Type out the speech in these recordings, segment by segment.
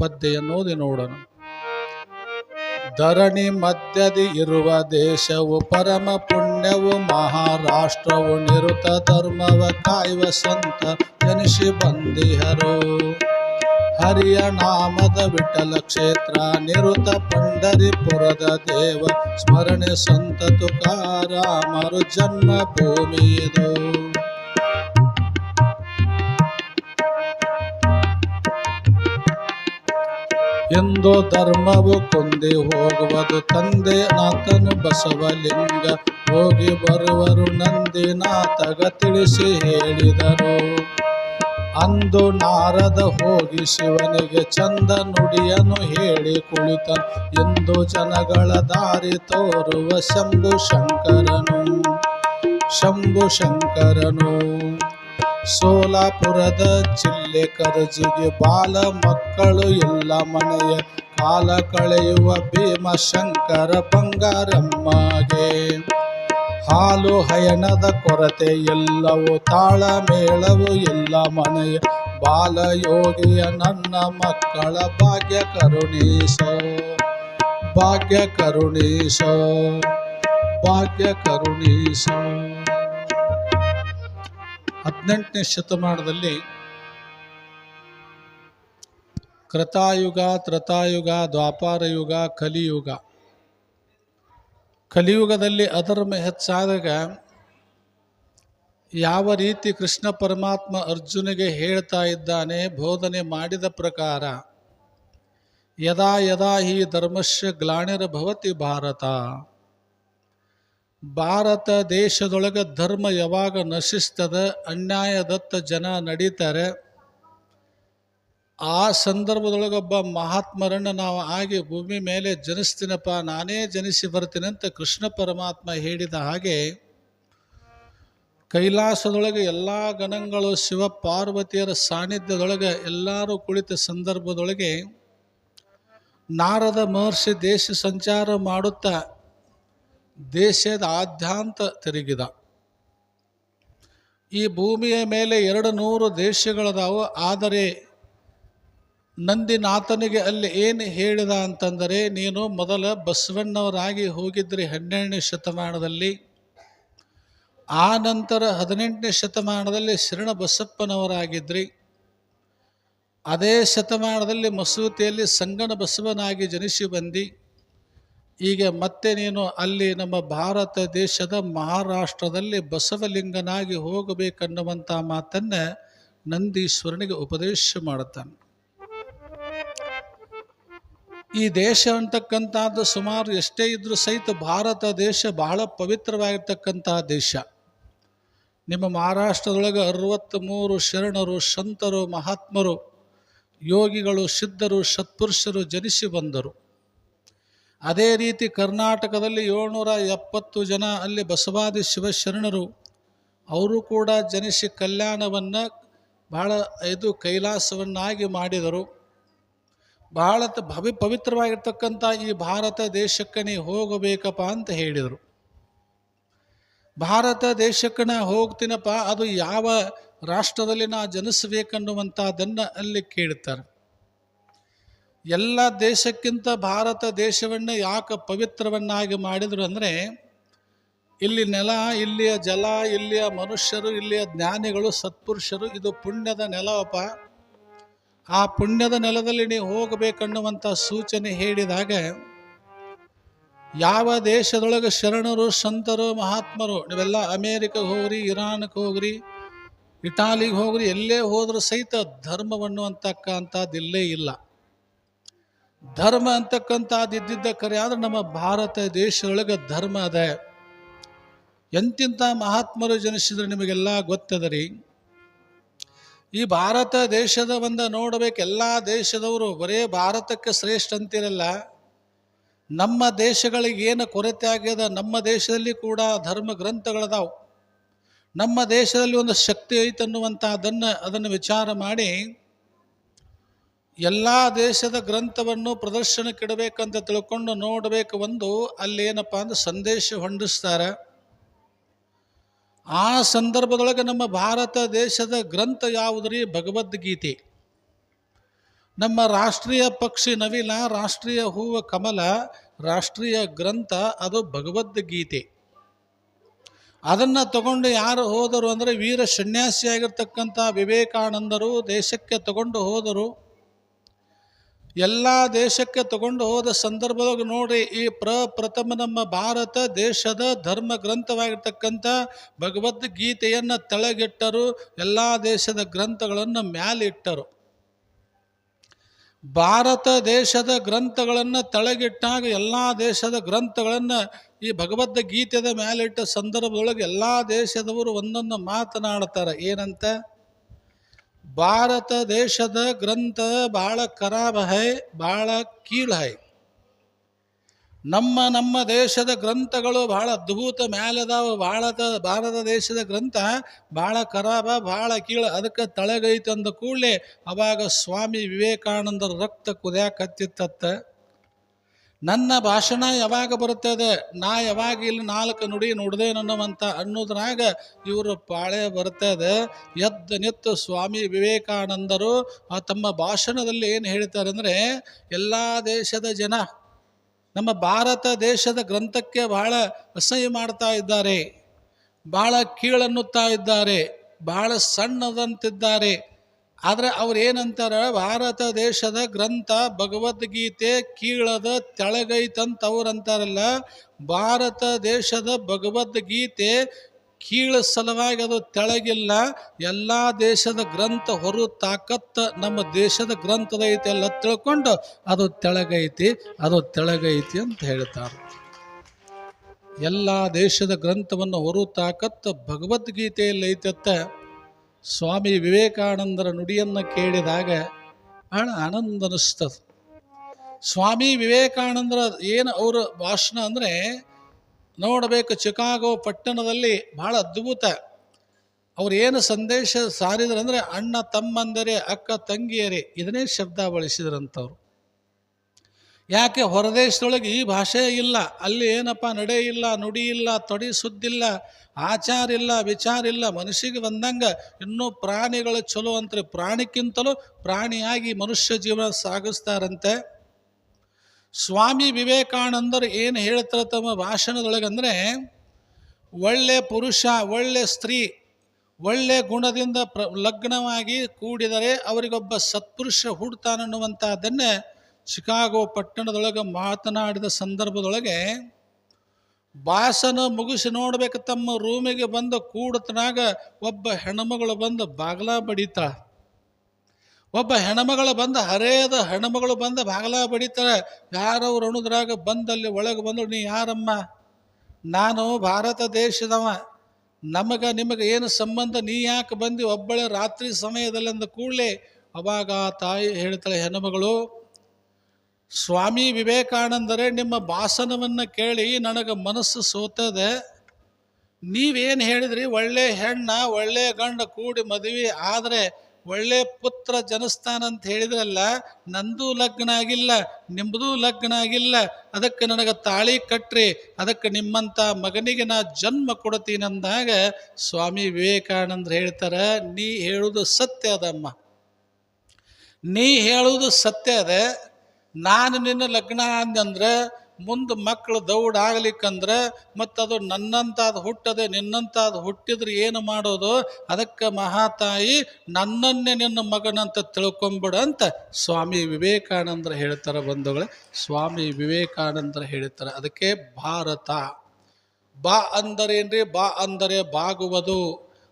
ಪದ್ಯ ಎನ್ನುವುದು ನೋಡೋಣ. ಧರಣಿ ಮಧ್ಯದಿ ಇರುವ ದೇಶವು ಪರಮ ಪುಣ್ಯವು ಮಹಾರಾಷ್ಟ್ರವು ನಿರುತ ಧರ್ಮವ ಕಾಯುವ ಸಂತ ಜನಿಸಿ ಬಂದಿಹರು. ಹರಿಯ ನಾಮದ ವಿಠಲ ಕ್ಷೇತ್ರ ನಿರುತ ಪಂಡರಿಪುರದ ದೇವ ಸ್ಮರಣೆ ಸಂತ ತುಕಾರಾಮರು ಜನ್ಮ ಭೂಮಿ ಎಂದು ಧರ್ಮವು ಕೊಂದಿ ಹೋಗುವುದು. ತಂದೆ ನಾಥನು ಬಸವಲಿಂಗ, ಹೋಗಿ ಬರುವರು ನಂದಿನಾಥಗ ತಿಳಿಸಿ ಹೇಳಿದರು. ಅಂದು ನಾರದ ಹೋಗಿ ಶಿವನಿಗೆ ಚಂದ ನುಡಿಯನು ಹೇಳಿ ಕುಳಿತ ಎಂದು ಜನಗಳ ದಾರಿ ತೋರುವ ಶಂಭು ಶಂಕರನು ಶಂಭು ಶಂಕರನು. ಸೋಲಾಪುರದ ಜಿಲ್ಲೆ ಕರಜಿಗೆ ಬಾಲ ಮಕ್ಕಳು ಎಲ್ಲ ಮನೆಯ ಕಾಲ ಕಳೆಯುವ ಭೀಮಶಂಕರ ಬಂಗಾರಮ್ಮಗೆ. ಹಾಲು ಹಯನದ ಕೊರತೆ ಎಲ್ಲವೂ ತಾಳ ಮೇಳವು ಎಲ್ಲ ಮನೆಯ ಬಾಲಯೋಗಿಯ ನನ್ನ ಮಕ್ಕಳ ಭಾಗ್ಯ ಕರುಣೀಸೋ ಭಾಗ್ಯ ಕರುಣೀಸೋ ಭಾಗ್ಯ ಕರುಣೀಸೋ ಹದಿನೆಂಟನೇ ಶತಮಾನದಲ್ಲಿ ಕೃತಾಯುಗ ತ್ರತಾಯುಗ ದ್ವಾಪಾರ ಯುಗ ಕಲಿಯುಗ. ಕಲಿಯುಗದಲ್ಲಿ ಅಧರ್ಮ ಹೆಚ್ಚಾದಾಗ ಯಾವ ರೀತಿ ಕೃಷ್ಣ ಪರಮಾತ್ಮ ಅರ್ಜುನಿಗೆ ಹೇಳ್ತಾ ಇದ್ದಾನೆ, ಬೋಧನೆ ಮಾಡಿದ ಪ್ರಕಾರ, ಯದಾ ಯದಾ ಹಿ ಧರ್ಮಸ್ಯ ಗ್ಲಾನಿರ್ಭವತಿ ಭಾರತ. ಭಾರತ ದೇಶದೊಳಗೆ ಧರ್ಮ ಯಾವಾಗ ನಶಿಸ್ತದ, ಅನ್ಯಾಯದತ್ತ ಜನ ನಡೀತಾರೆ, ಆ ಸಂದರ್ಭದೊಳಗೊಬ್ಬ ಮಹಾತ್ಮರನ್ನು ನಾವು ಆಗಿ ಭೂಮಿ ಮೇಲೆ ಜನಿಸ್ತೀನಪ್ಪ, ನಾನೇ ಜನಿಸಿ ಬರ್ತೀನಿ ಅಂತ ಕೃಷ್ಣ ಪರಮಾತ್ಮ ಹೇಳಿದ ಹಾಗೆ, ಕೈಲಾಸದೊಳಗೆ ಎಲ್ಲ ಗಣಗಳು ಶಿವ ಪಾರ್ವತಿಯರ ಸಾನ್ನಿಧ್ಯದೊಳಗೆ ಎಲ್ಲರೂ ಕುಳಿತ ಸಂದರ್ಭದೊಳಗೆ ನಾರದ ಮಹರ್ಷಿ ದೇಶ ಸಂಚಾರ ಮಾಡುತ್ತಾ ದೇಶದ ಆದ್ಯಂತ ತಿರುಗಿದ. ಈ ಭೂಮಿಯ ಮೇಲೆ ಎರಡು ನೂರು ದೇಶಗಳದಾವು, ಆದರೆ ನಂದಿನಾಥನಿಗೆ ಅಲ್ಲಿ ಏನು ಹೇಳಿದ ಅಂತಂದರೆ, ನೀನು ಮೊದಲ ಬಸವಣ್ಣವರಾಗಿ ಹೋಗಿದ್ರಿ ಹನ್ನೆರಡನೇ ಶತಮಾನದಲ್ಲಿ. ಆ ನಂತರ ಹದಿನೆಂಟನೇ ಶತಮಾನದಲ್ಲಿ ಶರಣ ಬಸಪ್ಪನವರಾಗಿದ್ರಿ ಅದೇ ಶತಮಾನದಲ್ಲಿ ಮಸೂತಿಯಲ್ಲಿ ಸಂಗನ ಬಸವನಾಗಿ ಜನಿಸಿ ಬಂದಿ. ಈಗ ಮತ್ತೆ ನೀನು ಅಲ್ಲಿ ನಮ್ಮ ಭಾರತ ದೇಶದ ಮಹಾರಾಷ್ಟ್ರದಲ್ಲಿ ಬಸವಲಿಂಗನಾಗಿ ಹೋಗಬೇಕನ್ನುವಂಥ ಮಾತನ್ನು ನಂದೀಶ್ವರನಿಗೆ ಉಪದೇಶ ಮಾಡುತ್ತಾನೆ. ಈ ದೇಶ ಅಂತಕ್ಕಂಥದ್ದು ಸುಮಾರು ಎಷ್ಟೇ ಇದ್ರೂ ಸಹಿತ ಭಾರತ ದೇಶ ಬಹಳ ಪವಿತ್ರವಾಗಿರ್ತಕ್ಕಂತಹ ದೇಶ. ನಿಮ್ಮ ಮಹಾರಾಷ್ಟ್ರದೊಳಗೆ ಅರವತ್ತ್ಮೂರು ಶರಣರು ಸಂತರು ಮಹಾತ್ಮರು, ಯೋಗಿಗಳು, ಸಿದ್ಧರು, ಸತ್ಪುರುಷರು ಜನಿಸಿ ಬಂದರು. ಅದೇ ರೀತಿ ಕರ್ನಾಟಕದಲ್ಲಿ ಏಳ್ನೂರ ಎಪ್ಪತ್ತು ಜನ ಅಲ್ಲಿ ಬಸವಾದಿ ಶಿವಶರಣರು. ಅವರು ಕೂಡ ಜನಿಸಿ ಕಲ್ಯಾಣವನ್ನು ಭಾಳ ಇದು ಕೈಲಾಸವನ್ನಾಗಿ ಮಾಡಿದರು. ಭಾಳ ಭವಿ ಪವಿತ್ರವಾಗಿರ್ತಕ್ಕಂಥ ಈ ಭಾರತ ದೇಶಕ್ಕೆ ನೀ ಹೋಗಬೇಕಪ್ಪ ಅಂತ ಹೇಳಿದರು. ಭಾರತ ದೇಶಕ್ಕೆ ನಾ ಹೋಗ್ತೀನಪ್ಪ, ಅದು ಯಾವ ರಾಷ್ಟ್ರದಲ್ಲಿ ನಾ ಜನಿಸಬೇಕನ್ನುವಂಥದ್ದನ್ನು ಅಲ್ಲಿ ಕೇಳ್ತಾರೆ. ಎಲ್ಲ ದೇಶಕ್ಕಿಂತ ಭಾರತ ದೇಶವನ್ನು ಯಾಕೆ ಪವಿತ್ರವನ್ನಾಗಿ ಮಾಡಿದರು ಅಂದರೆ, ಇಲ್ಲಿ ನೆಲ, ಇಲ್ಲಿಯ ಜಲ, ಇಲ್ಲಿಯ ಮನುಷ್ಯರು, ಇಲ್ಲಿಯ ಜ್ಞಾನಿಗಳು, ಸತ್ಪುರುಷರು, ಇದು ಪುಣ್ಯದ ನೆಲವಪ್ಪ. ಆ ಪುಣ್ಯದ ನೆಲದಲ್ಲಿ ನೀವು ಹೋಗಬೇಕನ್ನುವಂಥ ಸೂಚನೆ ಹೇಳಿದಾಗ, ಯಾವ ದೇಶದೊಳಗೆ ಶರಣರು, ಸಂತರು, ಮಹಾತ್ಮರು, ನೀವೆಲ್ಲ ಅಮೇರಿಕಾಗೆ ಹೋಗ್ರಿ, ಇರಾನ್ಗೆ ಹೋಗ್ರಿ, ಇಟಾಲಿಗೆ ಹೋಗ್ರಿ, ಎಲ್ಲೇ ಹೋದರೂ ಸಹಿತ ಧರ್ಮವನ್ನು ಅಂತಕ್ಕಂಥದ್ದು ಇಲ್ಲೇ ಇಲ್ಲ. ಧರ್ಮ ಅಂತಕ್ಕಂಥದ್ದು ಕರೆ, ಆದ್ರೆ ನಮ್ಮ ಭಾರತ ದೇಶದೊಳಗೆ ಧರ್ಮ ಅದ. ಎಂತಿಂಥ ಮಹಾತ್ಮರು ಜನಿಸಿದ್ರೆ ನಿಮಗೆಲ್ಲ ಗೊತ್ತದ ರೀ? ಈ ಭಾರತ ದೇಶದ ಒಂದು ನೋಡಬೇಕು, ಎಲ್ಲ ದೇಶದವರು ಬರೇ ಭಾರತಕ್ಕೆ ಶ್ರೇಷ್ಠ ಅಂತಿರಲ್ಲ. ನಮ್ಮ ದೇಶಗಳಿಗೆ ಏನು ಕೊರತೆ ಆಗ್ಯದ, ನಮ್ಮ ದೇಶದಲ್ಲಿ ಕೂಡ ಧರ್ಮ ಗ್ರಂಥಗಳದಾವು. ನಮ್ಮ ದೇಶದಲ್ಲಿ ಒಂದು ಶಕ್ತಿ ಐತೆ ಅನ್ನುವಂಥದ್ದನ್ನು ಅದನ್ನು ವಿಚಾರ ಮಾಡಿ ಎಲ್ಲ ದೇಶದ ಗ್ರಂಥವನ್ನು ಪ್ರದರ್ಶನಕ್ಕಿಡಬೇಕಂತ ತಿಳ್ಕೊಂಡು ನೋಡಬೇಕು ಒಂದು, ಅಲ್ಲಿ ಏನಪ್ಪ ಅಂದ್ರೆ ಸಂದೇಶ ಹೊಂಡಿಸ್ತಾರೆ ಆ ಸಂದರ್ಭದೊಳಗೆ ನಮ್ಮ ಭಾರತ ದೇಶದ ಗ್ರಂಥ ಯಾವುದ್ರಿ? ಭಗವದ್ಗೀತೆ. ನಮ್ಮ ರಾಷ್ಟ್ರೀಯ ಪಕ್ಷಿ ನವಿಲ, ರಾಷ್ಟ್ರೀಯ ಹೂವು ಕಮಲ, ರಾಷ್ಟ್ರೀಯ ಗ್ರಂಥ, ಅದು ಭಗವದ್ಗೀತೆ. ಅದನ್ನು ತಗೊಂಡು ಯಾರು ಹೋದರು ಅಂದರೆ ವೀರ ಸನ್ಯಾಸಿಯಾಗಿರ್ತಕ್ಕಂಥ ವಿವೇಕಾನಂದರು ದೇಶಕ್ಕೆ ತಗೊಂಡು ಹೋದರು. ಎಲ್ಲ ದೇಶಕ್ಕೆ ತಗೊಂಡು ಹೋದ ಸಂದರ್ಭದಾಗ ನೋಡಿ ಈ ಪ್ರಪ್ರಥಮ ನಮ್ಮ ಭಾರತ ದೇಶದ ಧರ್ಮ ಗ್ರಂಥವಾಗಿರ್ತಕ್ಕಂಥ ಭಗವದ್ಗೀತೆಯನ್ನು ತೆಳಗಿಟ್ಟರು, ಎಲ್ಲ ದೇಶದ ಗ್ರಂಥಗಳನ್ನು ಮ್ಯಾಲಿಟ್ಟರು. ಭಾರತ ದೇಶದ ಗ್ರಂಥಗಳನ್ನು ತೆಳಗಿಟ್ಟಾಗ ಎಲ್ಲ ದೇಶದ ಗ್ರಂಥಗಳನ್ನು ಈ ಭಗವದ್ಗೀತೆದ ಮ್ಯಾಲಿಟ್ಟ ಸಂದರ್ಭದೊಳಗೆ ಎಲ್ಲ ದೇಶದವರು ಒಂದೊಂದು ಮಾತನಾಡ್ತಾರೆ. ಏನಂತ? ಭಾರತ ದೇಶದ ಗ್ರಂಥ ಭಾಳ ಖರಾಬ್ ಹೈ ಭಾಳ ಕೀಳ್ ಹೈ. ನಮ್ಮ ನಮ್ಮ ದೇಶದ ಗ್ರಂಥಗಳು ಭಾಳ ಅದ್ಭುತ ಮ್ಯಾಲದಾವ ಭಾಳದ ಭಾರತ ದೇಶದ ಗ್ರಂಥ ಭಾಳ ಖರಾಬ ಭಾಳ ಕೀಳ. ಅದಕ್ಕೆ ತಳಗೈತಂದ ಕೂಡಲೇ ಅವಾಗ ಸ್ವಾಮಿ ವಿವೇಕಾನಂದರ ರಕ್ತ ಕುದಿಯಾಕತ್ತಿತ್ತ ನನ್ನ ಭಾಷಣ ಯಾವಾಗ ಬರುತ್ತದೆ? ನಾ ಯಾವಾಗ ಇಲ್ಲಿ ನಾಲ್ಕು ನುಡಿ ನುಡ್ದೆ ನನ್ನವಂತ ಅನ್ನೋದ್ರಾಗ ಇವರು ಪಾಳೆ ಬರ್ತದೆ ಎದ್ದು ನಿತ್ತು ಸ್ವಾಮಿ ವಿವೇಕಾನಂದರು, ಆ ತಮ್ಮ ಭಾಷಣದಲ್ಲಿ ಏನು ಹೇಳ್ತಾರೆ ಅಂದರೆ ಎಲ್ಲ ದೇಶದ ಜನ ನಮ್ಮ ಭಾರತ ದೇಶದ ಗ್ರಂಥಕ್ಕೆ ಬಹಳ ಅಸಹ್ಯ ಮಾಡ್ತಾ ಇದ್ದಾರೆ. ಭಾಳ ಕೀಳನ್ನುತ್ತಾ ಇದ್ದಾರೆ. ಭಾಳ ಸಣ್ಣದಂತಿದ್ದಾರೆ. ಆದರೆ ಅವ್ರು ಏನಂತಾರೆ, ಭಾರತ ದೇಶದ ಗ್ರಂಥ, ಭಗವದ್ಗೀತೆ ಕೀಳದ ತೆಳಗೈತಂತ ಅವ್ರು ಅಂತಾರಲ್ಲ ಭಾರತ ದೇಶದ ಭಗವದ್ಗೀತೆ ಕೀಳ ಸಲುವಾಗಿ ಅದು ತೆಳಗಿಲ್ಲ, ಎಲ್ಲ ದೇಶದ ಗ್ರಂಥ ಹೊರು ತಾಕತ್ತ ನಮ್ಮ ದೇಶದ ಗ್ರಂಥದ ಐತಿ ಎಲ್ಲ ತಿಳ್ಕೊಂಡು ಅದು ತೆಳಗೈತಿ ಅದು ತೆಳಗೈತಿ ಅಂತ ಹೇಳ್ತಾರೆ. ಎಲ್ಲ ದೇಶದ ಗ್ರಂಥವನ್ನು ಹೊರು ತಾಕತ್ತ ಭಗವದ್ಗೀತೆಯಲ್ಲಿ ಐತತ್ತ ಸ್ವಾಮಿ ವಿವೇಕಾನಂದರ ನುಡಿಯನ್ನು ಕೇಳಿದಾಗ ಬಹಳ ಆನಂದ ಸ್ವಾಮಿ ವಿವೇಕಾನಂದರ ಏನು ಅವರ ಭಾಷಣ ಅಂದರೆ ನೋಡಬೇಕು ಚಿಕಾಗೋ ಪಟ್ಟಣದಲ್ಲಿ ಬಹಳ ಅದ್ಭುತ. ಅವ್ರು ಏನು ಸಂದೇಶ ಸಾರಿದ್ರು ಅಂದರೆ ಅಣ್ಣ ತಮ್ಮಂದರೆ, ಅಕ್ಕ ತಂಗಿಯರೇ, ಇದನ್ನೇ ಶಬ್ದ ಬಳಸಿದ್ರಂಥವ್ರು ಯಾಕೆ ಹೊರದೇಶದೊಳಗೆ ಈ ಭಾಷೆ ಇಲ್ಲ? ಅಲ್ಲಿ ಏನಪ್ಪ ನಡೆ ಇಲ್ಲ, ನುಡಿ ಇಲ್ಲ, ತೊಡಿ ಸುದ್ದಿಲ್ಲ ಆಚಾರ ಇಲ್ಲ, ವಿಚಾರ ಇಲ್ಲ, ಮನುಷ್ಯಗೆ ಬಂದಂಗೆ ಇನ್ನೂ ಪ್ರಾಣಿಗಳು ಚಲೋ ಅಂತಾರೆ ಪ್ರಾಣಿಕ್ಕಿಂತಲೂ ಪ್ರಾಣಿಯಾಗಿ ಮನುಷ್ಯ ಜೀವನ ಸಾಗಿಸ್ತಾರಂತೆ. ಸ್ವಾಮಿ ವಿವೇಕಾನಂದರು ಏನು ಹೇಳ್ತಾರೆ ತಮ್ಮ ಭಾಷಣದೊಳಗಂದರೆ, ಒಳ್ಳೆ ಪುರುಷ, ಒಳ್ಳೆ ಸ್ತ್ರೀ, ಒಳ್ಳೆ ಗುಣದಿಂದ ಪ್ರ, ಲಗ್ನವಾಗಿ ಕೂಡಿದರೆ ಅವರಿಗೊಬ್ಬ ಸತ್ಪುರುಷ ಹುಡ್ತಾನನ್ನುವಂಥದ್ದನ್ನೇ ಚಿಕಾಗೋ ಪಟ್ಟಣದೊಳಗೆ ಮಾತನಾಡಿದ ಸಂದರ್ಭದೊಳಗೆ ಭಾಷಣ ಮುಗಿಸಿ ನೋಡ್ಬೇಕು ತಮ್ಮ ರೂಮಿಗೆ ಬಂದು ಕೂಡತನಾಗ ಒಬ್ಬ ಹೆಣ್ಮಗಳು ಬಂದು ಬಾಗ್ಲ ಬಡಿತ ಒಬ್ಬ ಹೆಣ್ಮಗಳು ಬಂದು ಹರೇದ ಹೆಣ್ಮಗಳು ಬಂದು ಬಾಗ್ಲ ಬಡಿತಾರೆ ಯಾರವ್ರು ಅಣುದ್ರಾಗ ಬಂದಲ್ಲಿ ಒಳಗೆ ಬಂದು ನೀ ಯಾರಮ್ಮ? ನಾನು ಭಾರತ ದೇಶದವ. ನಮಗೆ ನಿಮಗೆ ಏನು ಸಂಬಂಧ? ನೀ ಯಾಕೆ ಬಂದು ಒಬ್ಬಳೆ ರಾತ್ರಿ ಸಮಯದಲ್ಲಿ ಅಂದ ಕೂಡಲೇ? ಅವಾಗ ಆ ತಾಯಿ ಹೇಳ್ತಾಳೆ, ಹೆಣ್ಮಗಳು ಸ್ವಾಮಿ ವಿವೇಕಾನಂದರೆ ನಿಮ್ಮ ಭಾಷಣವನ್ನು ಕೇಳಿ ನನಗೆ ಮನಸ್ಸು ಸೋತದೆ. ನೀವೇನು ಹೇಳಿದ್ರಿ? ಒಳ್ಳೆ ಹೆಣ್ಣ, ಒಳ್ಳೆ ಗಂಡ ಕೂಡಿ ಮದುವೆ ಆದರೆ ಒಳ್ಳೆ ಪುತ್ರ ಜನಸ್ಥಾನ ಅಂತ ಹೇಳಿದ್ರಲ್ಲ, ನಂದು ಲಗ್ನ ಆಗಿಲ್ಲ ನಿಮ್ಮದು ಲಗ್ನ ಆಗಿಲ್ಲ ಅದಕ್ಕೆ ನನಗೆ ತಾಳಿ ಕಟ್ಟ್ರಿ ಅದಕ್ಕೆ ನಿಮ್ಮಂಥ ಮಗನಿಗೆ ನಾ ಜನ್ಮ ಕೊಡ್ತೀನಿ ಅಂದಾಗ ಸ್ವಾಮಿ ವಿವೇಕಾನಂದರು ಹೇಳ್ತಾರೆ, ನೀ ಹೇಳುವುದು ಸತ್ಯ ಅದಮ್ಮ. ನೀ ಹೇಳುವುದು ಸತ್ಯ ಅದ. ನಾನು ನಿನ್ನ ಲಗ್ನ ಅಂದಂದ್ರೆ ಮುಂದೆ ಮಕ್ಕಳು ದೌಡ್ ಆಗ್ಲಿಕ್ಕಂದ್ರೆ ಮತ್ತದು ನನ್ನಂತಾದ ಹುಟ್ಟದೆ ನಿನ್ನಂತಾದ ಹುಟ್ಟಿದ್ರೆ ಏನು ಮಾಡೋದು? ಅದಕ್ಕೆ ಮಹಾತಾಯಿ, ನನ್ನನ್ನೇ ನಿನ್ನ ಮಗನಂತ ತಿಳ್ಕೊಂಬಿಡ ಅಂತ ಸ್ವಾಮಿ ವಿವೇಕಾನಂದರು ಹೇಳ್ತಾರೆ ಬಂಧುಗಳೇ. ಸ್ವಾಮಿ ವಿವೇಕಾನಂದರು ಹೇಳ್ತಾರೆ, ಅದಕ್ಕೆ ಭಾರತ. ಬಾ ಅಂದರೇನ್ರಿ ಬಾ ಅಂದರೆ ಬಾಗುವುದು.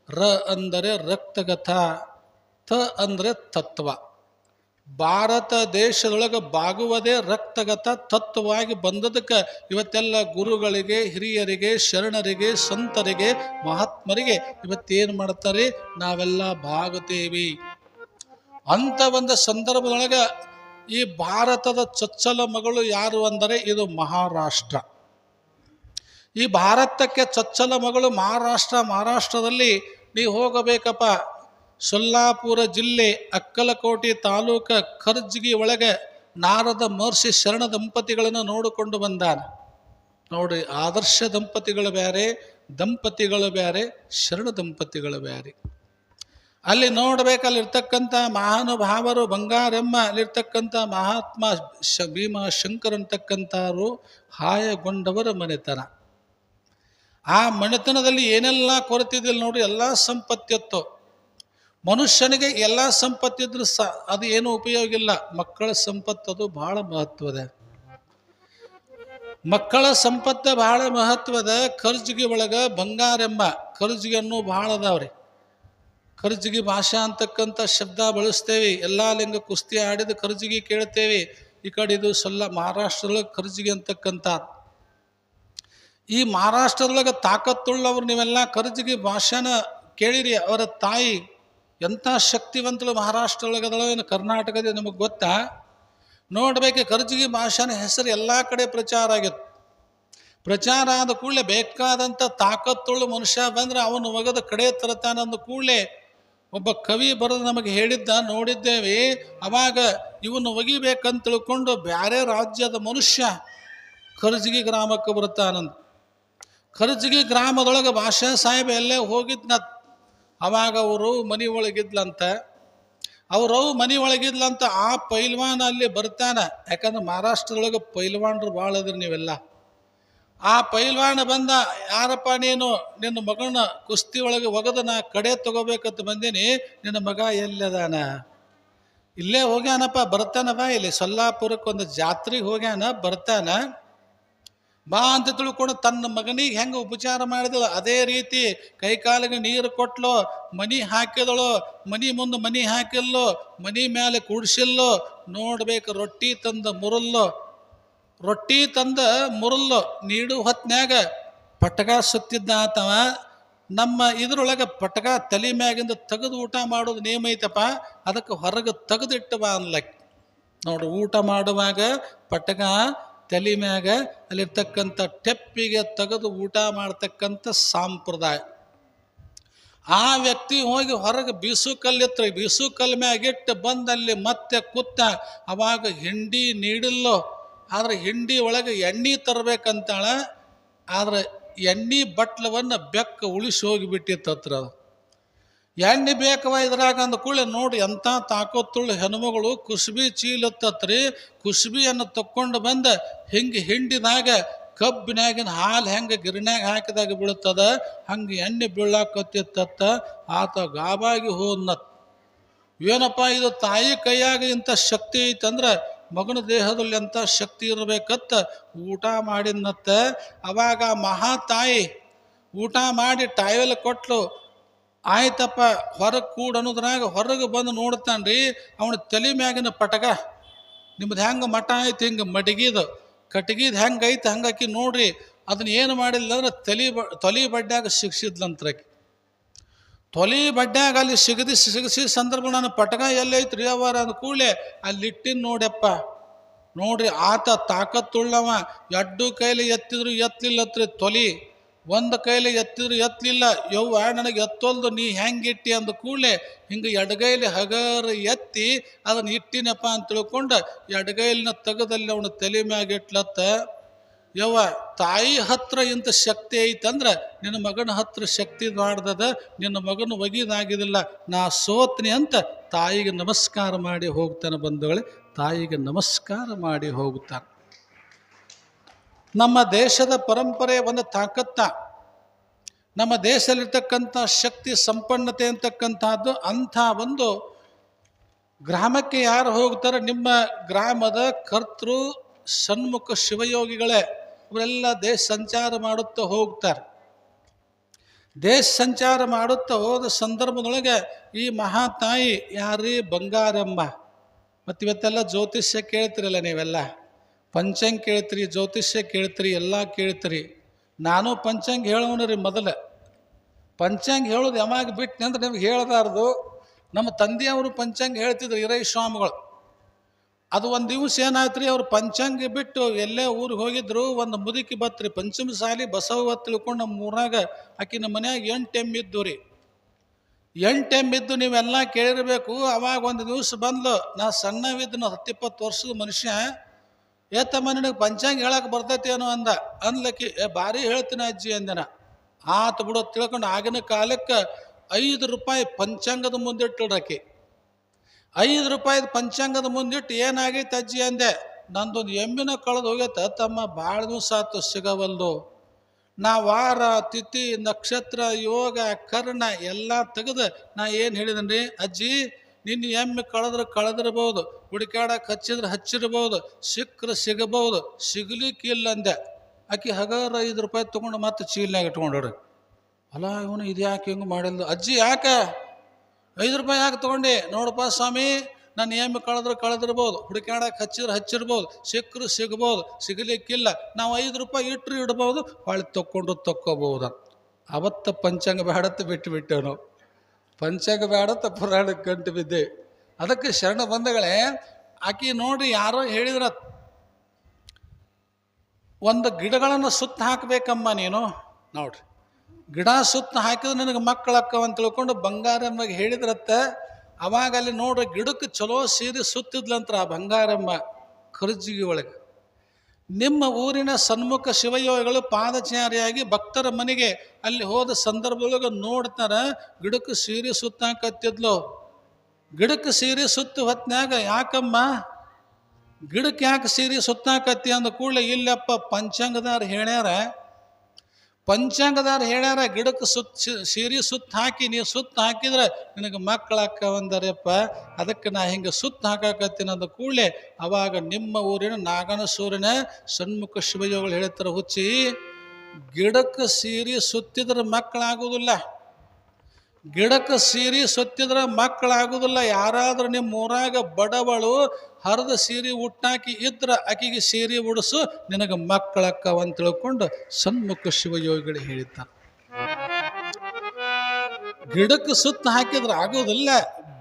ರ ಅಂದರೆ ರಕ್ತಗತ. ತ ಅಂದರೆ ತತ್ವ. ಭಾರತ ದೇಶದೊಳಗೆ ಬಾಗುವುದೇ ರಕ್ತಗತ ತತ್ವವಾಗಿ ಬಂದದಕ್ಕೆ ಇವತ್ತೆಲ್ಲ ಗುರುಗಳಿಗೆ, ಹಿರಿಯರಿಗೆ, ಶರಣರಿಗೆ, ಸಂತರಿಗೆ, ಮಹಾತ್ಮರಿಗೆ ಇವತ್ತೇನು ಮಾಡ್ತಾರೆ? ನಾವೆಲ್ಲ ಬಾಗುತ್ತೇವೆ ಅಂಥ ಒಂದು ಸಂದರ್ಭದೊಳಗೆ ಈ ಭಾರತದ ಚೊಚ್ಚಲ ಮಗಳು ಯಾರು ಅಂದರೆ ಇದು ಮಹಾರಾಷ್ಟ್ರ. ಈ ಭಾರತಕ್ಕೆ ಚೊಚ್ಚಲ ಮಗಳು ಮಹಾರಾಷ್ಟ್ರ, ಮಹಾರಾಷ್ಟ್ರದಲ್ಲಿ ನೀವು ಹೋಗಬೇಕಪ್ಪ. ಸೊಲ್ಲಾಪುರ ಜಿಲ್ಲೆ ಅಕ್ಕಲಕೋಟೆ ತಾಲೂಕ ಖರ್ಜ್ಗಿ ಒಳಗೆ ನಾರದ ಮಹರ್ಷಿ ಶರಣ ದಂಪತಿಗಳನ್ನು ನೋಡಿಕೊಂಡು ಬಂದಾನೆ. ನೋಡಿ, ಆದರ್ಶ ದಂಪತಿಗಳು ಬೇರೆ ದಂಪತಿಗಳು ಬೇರೆ ಶರಣ ದಂಪತಿಗಳು ಬೇರೆ ಅಲ್ಲಿ ನೋಡಬೇಕಲ್ಲಿರ್ತಕ್ಕಂಥ ಮಹಾನುಭಾವರು ಬಂಗಾರಮ್ಮ, ಅಲ್ಲಿರ್ತಕ್ಕಂಥ ಮಹಾತ್ಮ ಶ ಭೀಮಾ ಶಂಕರ್ ಅಂತಕ್ಕಂಥವರು ಹಾಯಗೊಂಡವರ ಮನೆತನ. ಆ ಮನೆತನದಲ್ಲಿ ಏನೆಲ್ಲ ಕೊರತಿದಿಲ್ಲ ನೋಡಿ ಎಲ್ಲ ಸಂಪತ್ತಿತ್ತು ಮನುಷ್ಯನಿಗೆ ಎಲ್ಲ ಸಂಪತ್ತಿದ್ರು ಸ, ಅದು ಏನು ಉಪಯೋಗ ಇಲ್ಲ. ಮಕ್ಕಳ ಅದು ಬಹಳ ಮಹತ್ವದ. ಮಕ್ಕಳ ಸಂಪತ್ತ ಬಹಳ ಮಹತ್ವದ. ಖರ್ಜಿಗೆ ಒಳಗೆ ಬಂಗಾರೆಂಬ ಖರ್ಜಿಗೆ ಅನ್ನೋ ಬಹಳ ಅದಾವ್ರಿ. ಖರ್ಜಿಗೆ ಭಾಷಾ ಅಂತಕ್ಕಂಥ ಶಬ್ದ ಬಳಸ್ತೇವೆ. ಎಲ್ಲ ಲಿಂಗ ಕುಸ್ತಿ ಆಡಿದ ಖರ್ಜಿಗೆ ಕೇಳ್ತೇವೆ. ಈ ಕಡೆ ಇದು ಸಲ್ಲ ಮಹಾರಾಷ್ಟ್ರದೊಳಗೆ ಖರ್ಜಿಗೆ ಅಂತಕ್ಕಂಥ. ಈ ಮಹಾರಾಷ್ಟ್ರದೊಳಗೆ ತಾಕತ್ತುಳ್ಳವ್ರು ನೀವೆಲ್ಲ ಖರ್ಜಿಗೆ ಭಾಷಾನ ಕೇಳಿರಿ. ಅವರ ತಾಯಿ ಎಂಥ ಶಕ್ತಿವಂತಳು ಮಹಾರಾಷ್ಟ್ರ ಮಹಾರಾಷ್ಟ್ರದೊಳಗದಳೋ ಏನು ಕರ್ನಾಟಕದ ನಿಮಗೆ ಗೊತ್ತಾ? ನೋಡ್ಬೇಕು, ಕರ್ಜಿಗಿ ಭಾಷಾನ ಹೆಸರು ಎಲ್ಲ ಕಡೆ ಪ್ರಚಾರ ಆಗಿತ್ತು. ಪ್ರಚಾರ ಆದ ಕೂಡಲೇ ಬೇಕಾದಂಥ ತಾಕತ್ತುಳ್ಳ ಮನುಷ್ಯ ಬಂದರೆ ಅವನು ಒಗದ ಕಡೆ ತರತಾನಂದ ಕೂಡಲೇ ಒಬ್ಬ ಕವಿ ಬರೆದು ನಮಗೆ ಹೇಳಿದ್ದ ನೋಡಿದ್ದೇವೆ. ಅವಾಗ ಇವನು ಒಗಿಬೇಕಂತ ತಿಳ್ಕೊಂಡು ಬೇರೆ ರಾಜ್ಯದ ಮನುಷ್ಯ ಖರ್ಜಿಗಿ ಗ್ರಾಮಕ್ಕೆ ಬರ್ತಾನಂತ ಖರ್ಜಿಗಿ ಗ್ರಾಮದೊಳಗೆ ಭಾಷಾ ಸಾಹೇಬ ಎಲ್ಲೇ ಹೋಗಿದ್ನ ಅವಾಗ ಅವರು ಮನೆ ಒಳಗಿದ್ಲಂತ ಅವ್ರವು ಮನೆ ಒಳಗಿದ್ಲಂತ ಆ ಪೈಲ್ವಾನ್ ಅಲ್ಲಿ ಬರ್ತಾನೆ. ಯಾಕಂದ್ರೆ ಮಹಾರಾಷ್ಟ್ರದೊಳಗೆ ಪೈಲ್ವಾನ್ರು ಭಾಳ ಅದ್ರಿ ನೀವೆಲ್ಲ. ಆ ಪೈಲ್ವಾನ್ ಬಂದ, ಯಾರಪ್ಪ ನೀನು? ನಿನ್ನ ಮಗನ ಕುಸ್ತಿ ಒಳಗೆ ಒಗದ ನಾ ಕಡೆ ತಗೋಬೇಕಂತ ಬಂದೀನಿ. ನಿನ್ನ ಮಗ ಎಲ್ಲದಾನ? ಇಲ್ಲೇ ಹೋಗ್ಯಾನಪ್ಪ, ಬರ್ತಾನವ ಇಲ್ಲಿ. ಸೊಲ್ಲಾಪುರಕ್ಕೆ ಒಂದು ಜಾತ್ರೆಗೆ ಹೋಗ್ಯಾನ, ಬರ್ತಾನ. ಬಾ ಅಂತ ತಿಳ್ಕೊಂಡು ತನ್ನ ಮಗನಿಗೆ ಹೆಂಗೆ ಉಪಚಾರ ಮಾಡಿದಳು. ಅದೇ ರೀತಿ ಕೈ ಕಾಲಿಗೆ ನೀರು ಕೊಟ್ಲು, ಮನಿ ಹಾಕಿದಳು, ಮನಿ ಮುಂದೆ ಮನಿ ಹಾಕಿಲ್ಲೋ ಮನಿ ಮೇಲೆ ಕೂಡ್ಸಿಲ್ಲೋ ನೋಡ್ಬೇಕು ರೊಟ್ಟಿ ತಂದ ಮುರಲ್ಲೋ. ರೊಟ್ಟಿ ತಂದ ಮುರಲ್ಲೋ, ನೀಡು ಹೊತ್ನ್ಯಾಗ ಪಟಕ ಸುತ್ತಿದ್ದ ಆತವ. ನಮ್ಮ ಇದ್ರೊಳಗೆ ಪಟಕ ತಲೆ ಮ್ಯಾಗಿಂದ ತೆಗೆದು ಊಟ ಮಾಡೋದು ನಿಯಮ ಐತಪ್ಪ, ಅದಕ್ಕೆ ಹೊರಗೆ ತೆಗೆದಿಟ್ಟವ ಬಾ ಅನ್ಲಕ್. ನೋಡು, ಊಟ ಮಾಡುವಾಗ ಪಟಕ ತಲೆ ಮ್ಯಾಗ ಅಲ್ಲಿರ್ತಕ್ಕಂಥ ಟೆಪ್ಪಿಗೆ ತೆಗೆದು ಊಟ ಮಾಡ್ತಕ್ಕಂಥ ಸಂಪ್ರದಾಯ. ಆ ವ್ಯಕ್ತಿ ಹೋಗಿ ಹೊರಗೆ ಬೀಸು ಕಲ್ಲಿತ್ತು ಬೀಸು ಕಲ್ಲು ಮ್ಯಾಗಿಟ್ಟು ಬಂದಲ್ಲಿ ಮತ್ತೆ ಕೂತ, ಅವಾಗ ಹಿಂಡಿ ನೀಡಿಲ್ಲೋ, ಆದ್ರೆ ಹಿಂಡಿ ಒಳಗೆ ಎಣ್ಣೆ ತರಬೇಕಂತಾಳೆ, ಆದ್ರೆ ಎಣ್ಣೆ ಬಟ್ಲವನ್ನು ಬೆಕ್ಕ ಉಳಿಸಿ ಹೋಗಿಬಿಟ್ಟಿತ್ತು ಹತ್ರ ಅದು. ಎಣ್ಣೆ ಬೇಕವ ಇದ್ರಾಗ ಅಂದ ಕೂಡಲೇ ನೋಡಿ ಎಂಥ ತಾಕೋತ್ತುಳ್ಳ ಹೆಣ್ಮಗಳು ಕುಸುಬಿ ಚೀಲತ್ತತ್ರಿ, ಕುಸುಬಿಯನ್ನು ತಕ್ಕೊಂಡು ಬಂದ ಹಿಂಗೆ ಹಿಂಡಿದಾಗ ಕಬ್ಬಿನಾಗಿನ ಹಾಲು ಹೆಂಗೆ ಗಿರಣ್ಯಾಗ ಹಾಕಿದಾಗ ಬೀಳ್ತದ ಹಂಗೆ ಎಣ್ಣೆ ಬೀಳಾಕತ್ತಿತ್ತ ಆತ ಗಾಬಾಗಿ ಹೋದ್ನತ್ ಏನಪ್ಪ ಇದು ತಾಯಿ ಕೈಯಾಗ ಇಂಥ ಶಕ್ತಿ ಐತಂದ್ರೆ ಮಗನ ದೇಹದಲ್ಲಿ ಎಂಥ ಶಕ್ತಿ ಇರಬೇಕತ್ತ? ಊಟ ಮಾಡಿದ್ನತ್ತ ಅವಾಗ ಮಹಾ ತಾಯಿ ಊಟ ಮಾಡಿ ಟಾಯಲ್ ಕೊಟ್ಲು. ಆಯ್ತಪ್ಪ, ಹೊರಗೆ ಕೂಡ ಅನ್ನೋದ್ರಾಗ ಹೊರಗೆ ಬಂದು ನೋಡ್ತಾನೆ ರೀ, ಅವನ ತಲೆ ಮ್ಯಾಗಿನ ಪಟಕ. ನಿಮ್ದು ಹೆಂಗೆ ಮಠ ಆಯ್ತು, ಹಿಂಗೆ ಮಡಗಿದು ಕಟ್ಗಿದ್ ಹೆಂಗೆ ಐತೆ ಹಂಗಾಕಿ ನೋಡ್ರಿ ಅದನ್ನ ಏನು ಮಾಡಿಲ್ಲ ಅಂದ್ರೆ ತಲೆ ಬ, ತೊಲಿ ಬಡ್ಡ್ಯಾಗ ಶಿಕ್ಷಿದ್ಲಂತ್ರಕಿ ತೊಲಿ ಬಡ್ಡ್ಯಾಗ ಅಲ್ಲಿ ಸಿಗದಿ, ಸಿಗಸಿ ಸಂದರ್ಭ ನಾನು ಪಟಕ ಎಲ್ಲೈತ್ರಿ ಅವರ ಅಂದ ಕೂಡಲೇ, ಅಲ್ಲಿ ಇಟ್ಟಿನ ನೋಡ್ಯಪ್ಪ. ನೋಡ್ರಿ ಆತ ತಾಕತ್ತುಳ್ಳವ, ಎಡ್ಡು ಕೈಲಿ ಎತ್ತಿದ್ರು ಎತ್ತಲಿಲ್ಲತ್ರಿ ತೊಲಿ. ಒಂದು ಕೈಲಿ ಎತ್ತಿದ್ರು ಎತ್ತಲಿಲ್ಲ ಯವ್ವ ನನಗೆ ಎತ್ತೊಲ್ದು, ನೀ ಹೆಂಗಿಟ್ಟಿ ಅಂದ ಕೂಡಲೇ ಹಿಂಗೆ ಎಡಗೈಲಿ ಹಗರ ಎತ್ತಿ ಅದನ್ನ ಇಟ್ಟಿನಪ್ಪ ಅಂತ ತಿಳ್ಕೊಂಡು ಎಡಗೈಲಿನ ತೆಗದಲ್ಲಿ ಅವನ ತಲೆ ಮ್ಯಾಗ ಇಟ್ಲತ್ತ. ಯವ್ವ ತಾಯಿ ಹತ್ರ ಇಂಥ ಶಕ್ತಿ ಐತಂದ್ರೆ ನಿನ್ನ ಮಗನ ಹತ್ರ ಶಕ್ತಿ ಮಾಡ್ದದ, ನಿನ್ನ ಮಗನ ಒಗಿದಾಗಿದಿಲ್ಲ, ನಾ ಸೋತ್ನಿ ಅಂತ ತಾಯಿಗೆ ನಮಸ್ಕಾರ ಮಾಡಿ ಹೋಗ್ತಾನೆ ಬಂಧುಗಳೇ, ತಾಯಿಗೆ ನಮಸ್ಕಾರ ಮಾಡಿ ಹೋಗ್ತಾನೆ. ನಮ್ಮ ದೇಶದ ಪರಂಪರೆ ಒಂದು ತಾಕತ್ತ. ನಮ್ಮ ದೇಶದಲ್ಲಿರ್ತಕ್ಕಂಥ ಶಕ್ತಿ, ಸಂಪನ್ನತೆ ಅಂತಕ್ಕಂಥದ್ದು ಅಂಥ ಒಂದು ಗ್ರಾಮಕ್ಕೆ ಯಾರು ಹೋಗ್ತಾರೆ? ನಿಮ್ಮ ಗ್ರಾಮದ ಕರ್ತೃ, ಸನ್ಮುಖ ಶಿವಯೋಗಿಗಳೇ. ಇವರೆಲ್ಲ ದೇಶ ಸಂಚಾರ ಮಾಡುತ್ತಾ ಹೋಗ್ತಾರೆ. ದೇಶ ಸಂಚಾರ ಮಾಡುತ್ತಾ ಹೋದ ಸಂದರ್ಭದೊಳಗೆ ಈ ಮಹಾತಾಯಿ ಯಾರೀ? ಬಂಗಾರಮ್ಮ. ಮತ್ತು ಇವತ್ತೆಲ್ಲ ಜ್ಯೋತಿಷ್ಯ ಕೇಳ್ತಿರಲ್ಲ ನೀವೆಲ್ಲ. ಪಂಚಾಂಗ ಕೇಳ್ತೀರಿ, ಜ್ಯೋತಿಷ್ಯ ಕೇಳ್ತೀರಿ, ಎಲ್ಲ ಕೇಳ್ತೀರಿ. ನಾನು ಪಂಚಂಗ್ ಹೇಳೋನು ರೀ ಮೊದಲು. ಪಂಚಂಗ್ ಹೇಳೋದು ಯಾವಾಗ ಬಿಟ್ಟು ಅಂದ್ರೆ ನಿಮ್ಗೆ ಹೇಳಬಾರ್ದು. ನಮ್ಮ ತಂದೆಯವರು ಪಂಚಂಗ್ ಹೇಳ್ತಿದ್ರು ಇರೈ ಸ್ವಾಮಿಗಳು. ಅದು ಒಂದು ದಿವಸ ಏನಾಯ್ತು ರೀ ಅವ್ರು ಪಂಚಂಗ್ ಬಿಟ್ಟು ಎಲ್ಲೇ ಊರಿಗೆ ಹೋಗಿದ್ರು, ಒಂದು ಮುದುಕಿ ಬತ್ತರಿ, ಪಂಚಮ ಸಾಲಿ ಬಸವ ತಿಳ್ಕೊಂಡು ನಮ್ಮ ಊರಾಗ ನಮ್ಮ ಮನ್ಯಾಗ ಎಂಟು ಎಂ ಇದ್ದು ರೀ. ಎಂಟು ಎಂ ಇದ್ದು ನೀವೆಲ್ಲ ಕೇಳಿರ್ಬೇಕು, ಅವಾಗ ಒಂದು ದಿವಸ ಬಂದ್ಲು, ನಾ ಸಣ್ಣವಿದ್ದು ಹತ್ತಿಪ್ಪತ್ತು ವರ್ಷದ ಮನುಷ್ಯ ಏತಮ್ಮ ನಿನಗೆ ಪಂಚಾಂಗ ಹೇಳಕ್ಕೆ ಬರ್ತೈತೇನೋ ಅಂದ. ಅನ್ಲಕ್ಕಿ ಏ, ಭಾರಿ ಹೇಳ್ತೀನಿ ಅಜ್ಜಿ, ಅಂದನ. ಆತ ಬಿಡೋ, ತಿಳ್ಕೊಂಡು ಆಗಿನ ಕಾಲಕ್ಕೆ ಐದು ರೂಪಾಯಿ ಪಂಚಾಂಗದ ಮುಂದಿಟ್ಟಳಾಕಿ ಐದು ರೂಪಾಯಿ ಪಂಚಾಂಗದ ಮುಂದಿಟ್ಟು ಏನಾಗೈತೆ ಅಜ್ಜಿ ಅಂದೆ. ನಂದೊಂದು ಎಮ್ಮಿನ ಕಳೆದು ಹೋಗೈತೆ, ತಮ್ಮ ಭಾಳ ದಿವಸ ಆತು ಸಿಗವಲ್ದು. ನಾ ವಾರ, ತಿಥಿ, ನಕ್ಷತ್ರ, ಯೋಗ, ಕರ್ಣ ಎಲ್ಲ ತೆಗೆದು ನಾ ಏನು ಹೇಳಿದನ್ರಿ ಅಜ್ಜಿ? ನಿನ್ನ ಎಮ್ಮೆ ಕಳೆದ್ರೆ ಕಳೆದಿರ್ಬೋದು ಹುಡುಕಾಡಕ್ಕೆ ಹಚ್ಚಿದ್ರೆ ಹಚ್ಚಿರ್ಬೋದು ಸಿಕ್ಕರೆ ಸಿಗಬಹುದು ಸಿಗಲಿಕ್ಕಿಲ್ಲ ಅಂದೆ. ಆಕೆ ಹಗಾರ ಐದು ರೂಪಾಯಿ ತೊಗೊಂಡು ಮತ್ತೆ ಚೀಲ್ನಾಗ ಇಟ್ಕೊಂಡ್ರಿ ಅಲ್ಲ ಇವನು ಇದು ಯಾಕೆ ಹಿಂಗೆ ಮಾಡಿಲ್ಲ ಅಜ್ಜಿ ಯಾಕೆ? ಐದು ರೂಪಾಯಿ ಯಾಕೆ ತೊಗೊಂಡೆ? ನೋಡಪ್ಪ ಸ್ವಾಮಿ, ನನ್ನ ಎಮ್ಮೆ ಕಳೆದ್ರೆ ಕಳೆದಿರ್ಬೋದು ಹುಡುಕಾಡಕ್ಕೆ ಹಚ್ಚಿದ್ರೆ ಹಚ್ಚಿರ್ಬೋದು ಸಿಕ್ಕರು ಸಿಗ್ಬೋದು ಸಿಗಲಿಕ್ಕಿಲ್ಲ ನಾವು ಐದು ರೂಪಾಯಿ ಇಟ್ಟರು ಇಡ್ಬೋದು ಹೊಳೆ ತಕ್ಕೊಂಡು ತಕ್ಕೋಬೋದು ಅವತ್ತ ಪಂಚಾಂಗ ಬೇಡತ್ತೆ ಬಿಟ್ಟು ನಾವು ಪಂಚಾಂಗ ಬೇಡತ್ತ ಪುರಾಣಕ್ಕೆ ಕಂಟು ಬಿದ್ದೆ. ಅದಕ್ಕೆ ಶರಣ ಬಂದಗಳೇ, ಆಕೆ ನೋಡಿ ಯಾರೋ ಹೇಳಿದ್ರ, ಒಂದು ಗಿಡಗಳನ್ನು ಸುತ್ತ ಹಾಕಬೇಕಮ್ಮ ನೀನು. ನೋಡ್ರಿ, ಗಿಡ ಸುತ್ತ ಹಾಕಿದ್ರೆ ನಿನಗೆ ಮಕ್ಕಳಕ್ಕವ ಅಂತ ತಿಳ್ಕೊಂಡು ಬಂಗಾರಮ್ಮಗೆ ಹೇಳಿದ್ರತ್ತ ಅವಾಗ ಅಲ್ಲಿ ನೋಡ್ರಿ ಗಿಡಕ್ಕೆ ಚಲೋ ಸೀರೆ ಸುತ್ತಿದ್ಲಂತ್ರ ಆ ಬಂಗಾರಮ್ಮ ಖರ್ಜಿಗೆ ಒಳಗೆ. ನಿಮ್ಮ ಊರಿನ ಸನ್ಮುಖ ಶಿವಯೋಗಿಗಳು ಪಾದಚಾರಿಯಾಗಿ ಭಕ್ತರ ಮನೆಗೆ ಅಲ್ಲಿ ಹೋದ ಸಂದರ್ಭದೊಳಗೆ ನೋಡ್ತಾರ, ಗಿಡಕ್ಕೆ ಸೀರೆ ಸುತ್ತಾಕತ್ತಿದ್ಲು ಗಿಡಕ್ಕೆ ಸೀರೆ ಸುತ್ತು ಹೊತ್ನ್ಯಾಗ ಯಾಕಮ್ಮ? ಗಿಡಕ್ಕೆ ಯಾಕೆ ಸೀರೆ ಸುತ್ತಾಕತ್ತಿ ಅಂದ ಕೂಡಲೇ, ಇಲ್ಲಪ್ಪ ಪಂಚಾಂಗದಾರ ಹೇಳ್ಯಾರ ಪಂಚಾಂಗದಾರ ಹೇಳ್ಯಾರ ಗಿಡಕ್ಕೆ ಸುತ್ತ ಸೀರೆ ಸುತ್ತ ಹಾಕಿ ನೀವು ಸುತ್ತ ಹಾಕಿದ್ರೆ ನಿನಗೆ ಮಕ್ಕಳಕ್ಕವಂದರಪ್ಪ ಅದಕ್ಕೆ ನಾ ಹಿಂಗೆ ಸುತ್ತ ಹಾಕಾಕತ್ತೀನಿ ಅಂದ ಕೂಡಲೇ ಅವಾಗ ನಿಮ್ಮ ಊರಿನ ನಾಗನ ಸೂರ್ಯನ ಸಣ್ಮುಖ ಶಿವಯೋಗಳು ಹೇಳ್ತಾರೆ, ಹುಚ್ಚಿ ಗಿಡಕ್ಕೆ ಸೀರೆ ಸುತ್ತಿದ್ರೆ ಮಕ್ಕಳಾಗೋದಿಲ್ಲ ಗಿಡಕ್ಕೆ ಸೀರೆ ಸುತ್ತಿದ್ರೆ ಮಕ್ಕಳಾಗೋದಿಲ್ಲ ಯಾರಾದರೂ ನಿಮ್ಮ ಊರಾಗ ಬಡವಳು ಹರಿದ ಸೀರೆ ಉಟ್ಟಾಕಿ ಇದ್ರ ಆಕಿಗೆ ಸೀರೆ ಉಡಿಸು, ನಿನಗೆ ಮಕ್ಕಳಕ್ಕವ ಅಂತ ತಿಳ್ಕೊಂಡು ಸನ್ಮುಖ ಶಿವಯೋಗಿಗಳು ಹೇಳಿದ್ದ ಗಿಡಕ್ಕೆ ಸುತ್ತ ಹಾಕಿದ್ರೆ ಆಗೋದಿಲ್ಲ,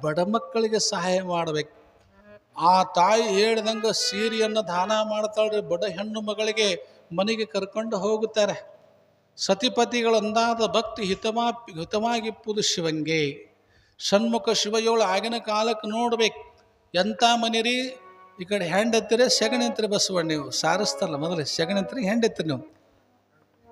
ಬಡ ಮಕ್ಕಳಿಗೆ ಸಹಾಯ ಮಾಡಬೇಕು. ಆ ತಾಯಿ ಹೇಳ್ದಂಗೆ ಸೀರೆಯನ್ನು ದಾನ ಮಾಡ್ತಾಳ್ರಿ, ಬಡ ಹೆಣ್ಣು ಮಗಳಿಗೆ ಮನೆಗೆ ಕರ್ಕೊಂಡು ಹೋಗುತ್ತಾರೆ. ಸತಿಪತಿಗಳೊಂದಾದ ಭಕ್ತಿ ಹಿತಮಾ ಹಿತವಾಗಿಪ್ಪುದು ಶಿವಂಗೆ ಷಣ್ಮುಖ ಶಿವಯೋಳು ಆಗಿನ ಕಾಲಕ್ಕೆ ನೋಡ್ಬೇಕು. ಎಂಥ ಮನಿರಿ? ಈ ಕಡೆ ಹೆಂಡತ್ತಿರೆ ಸೆಗಣಿ ಅಂತೀರಿ ಬಸವಣ್ಣ ನೀವು. ಸಾರಿಸ್ತಲ್ಲ ಮೊದಲೇ ಸೆಗಣಿ ಅಂತೀರಿ ಹೆಂಡತ್ತೀರಿ ನೀವು.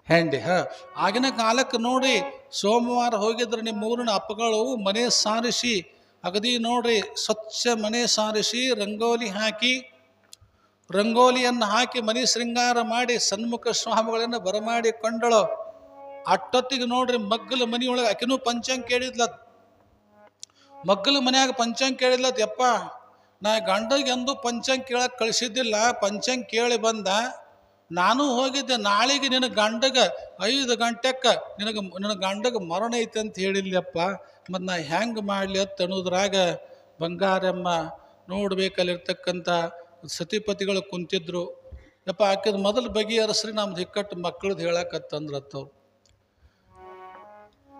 ಹೆಂಡಿ, ಹಾಂ. ಆಗಿನ ಕಾಲಕ್ಕೆ ನೋಡಿ, ಸೋಮವಾರ ಹೋಗಿದ್ರೆ ನಿಮ್ಮ ಊರಿನ ಅಪ್ಪಗಳು ಮನೆ ಸಾರಿಸಿ, ಅಗದಿ ನೋಡ್ರಿ, ಸ್ವಚ್ಛ ಮನೆ ಸಾರಿಸಿ, ರಂಗೋಲಿ ಹಾಕಿ, ರಂಗೋಲಿಯನ್ನು ಹಾಕಿ ಮನೆ ಶೃಂಗಾರ ಮಾಡಿ, ಸನ್ಮುಖ ಸ್ವಾಮಿಗಳನ್ನು ಬರಮಾಡಿ ಕೊಂಡಳು ಅಟ್ಟೊತ್ತಿಗೆ ನೋಡ್ರಿ, ಮಗ್ಗಲ ಮನೆಯೊಳಗೆ ಆಕಿನೂ ಪಂಚಾಂಗ ಕೇಳಿದ್ಲತ್. ಮಗ್ಗಲ ಮನೆಯಾಗ ಪಂಚಾಂಗ ಕೇಳಿದ್ಲತ್, ಯಪ್ಪ ನಾ ಗಂಡಗೆಂದು ಎಂದು ಪಂಚಾಂಗ ಕೇಳಕ್ಕೆ ಕಳಿಸಿದ್ದಿಲ್ಲ, ಪಂಚಾಂಗ ಕೇಳಿ ಬಂದ, ನಾನು ಹೋಗಿದ್ದೆ. ನಾಳೆಗೆ ನಿನ್ನ ಗಂಡಗ, ಐದು ಗಂಟೆಕ್ಕೆ ನಿನಗೆ, ನಿನ್ನ ಗಂಡಗೆ ಮರಣ ಐತೆ ಅಂತ ಹೇಳಿಲ್ಲಪ್ಪ ಮತ್ತು ನಾ ಹೆಂಗೆ ಮಾಡಲಿ ಅಂತ ಅನ್ನೋದ್ರಾಗ ಬಂಗಾರಮ್ಮ ನೋಡ್ಬೇಕಲ್ಲಿರ್ತಕ್ಕಂಥ ಸತಿಪತಿಗಳು ಕುಂತಿದ್ರು. ಯಪ್ಪ, ಆಕಿದ ಮೊದಲು ಬಗೆಹರಿಸ್ರಿ, ನಮ್ದು ಹಿಕ್ಕಟ್ಟು ಮಕ್ಕಳದ್ದು ಹೇಳಕತ್ತಂದ್ರತ್ತವ್ರು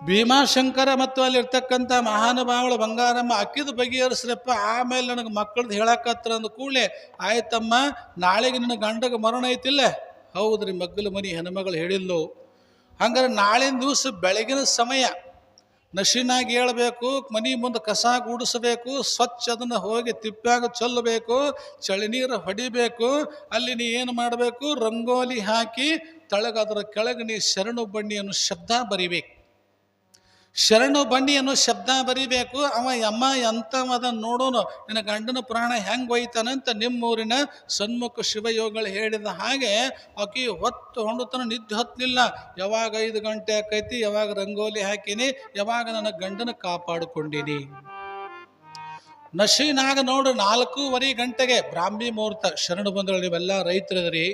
ಭೀಮಾಶಂಕರ ಮತ್ತು ಅಲ್ಲಿರ್ತಕ್ಕಂಥ ಮಹಾನುಭಾವಳು ಬಂಗಾರಮ್ಮ ಅಕ್ಕಿದ ಬಗೆಹರಿಸ್ರಪ್ಪ, ಆಮೇಲೆ ನನಗೆ ಮಕ್ಕಳದ್ದು ಹೇಳಕತ್ರ ಅಂದ ಕೂಡಲೇ, ಆಯ್ತಮ್ಮ, ನಾಳೆಗೆ ನಿನ್ನ ಗಂಡಗೆ ಮರಣ ಐತಿಲ್ಲ? ಹೌದ್ರಿ, ಮಗ್ಗಲು ಮನಿ ಹೆಣ್ಮಗಳು ಹೇಳಿಲ್ಲು ಹಂಗಾರೆ ನಾಳಿನ ದಿವಸ ಬೆಳಗಿನ ಸಮಯ ನಶಿನಾಗಿ ಹೇಳಬೇಕು, ಮನಿ ಮುಂದೆ ಕಸ ಗುಡಿಸಬೇಕು, ಸ್ವಚ್ಛ ಅದನ್ನು ಹೋಗಿ ತಿಪ್ಪಾಗ ಚೆಲ್ಲಬೇಕು, ಚಳಿ ನೀರು ಹೊಡಿಬೇಕು, ಅಲ್ಲಿ ನೀ ಏನು ಮಾಡಬೇಕು, ರಂಗೋಲಿ ಹಾಕಿ, ತಳಗ ಅದರ ಕೆಳಗೆ ನೀ ಶರಣು ಬಣ್ಣಿಯನ್ನು ಶಬ್ದ ಬರಿಬೇಕು. ಶರಣು ಬನ್ನಿ ಅನ್ನೋ ಶಬ್ದ ಬರಿಬೇಕು. ಅವ ಯಮ್ಮ ಎಂಥವದ ನೋಡೋನು, ನಿನ್ನ ಗಂಡನ ಪುರಾಣ ಹೆಂಗೆ ಒಯ್ತಾನಂತ ನಿಮ್ಮೂರಿನ ಸನ್ಮುಖ ಶಿವಯೋಗಳು ಹೇಳಿದ ಹಾಗೆ, ಆಕಿ ಹೊತ್ತು ಹೊಂಡುತನ ನಿದ್ದೆ ಹೊತ್ತಲಿಲ್ಲ ಯಾವಾಗ ಐದು ಗಂಟೆ ಆಕೈತಿ, ಯಾವಾಗ ರಂಗೋಲಿ ಹಾಕಿನಿ, ಯಾವಾಗ ನನ್ನ ಗಂಡನ ಕಾಪಾಡಿಕೊಂಡಿನಿ. ನಶೀನಾಗ ನೋಡು, ನಾಲ್ಕೂವರೆ ಗಂಟೆಗೆ ಬ್ರಾಹ್ಮಿ ಮುಹೂರ್ತ. ಶರಣು ಬಂದಳು ನೀವೆಲ್ಲ ರೈತರಿದ್ರಿ.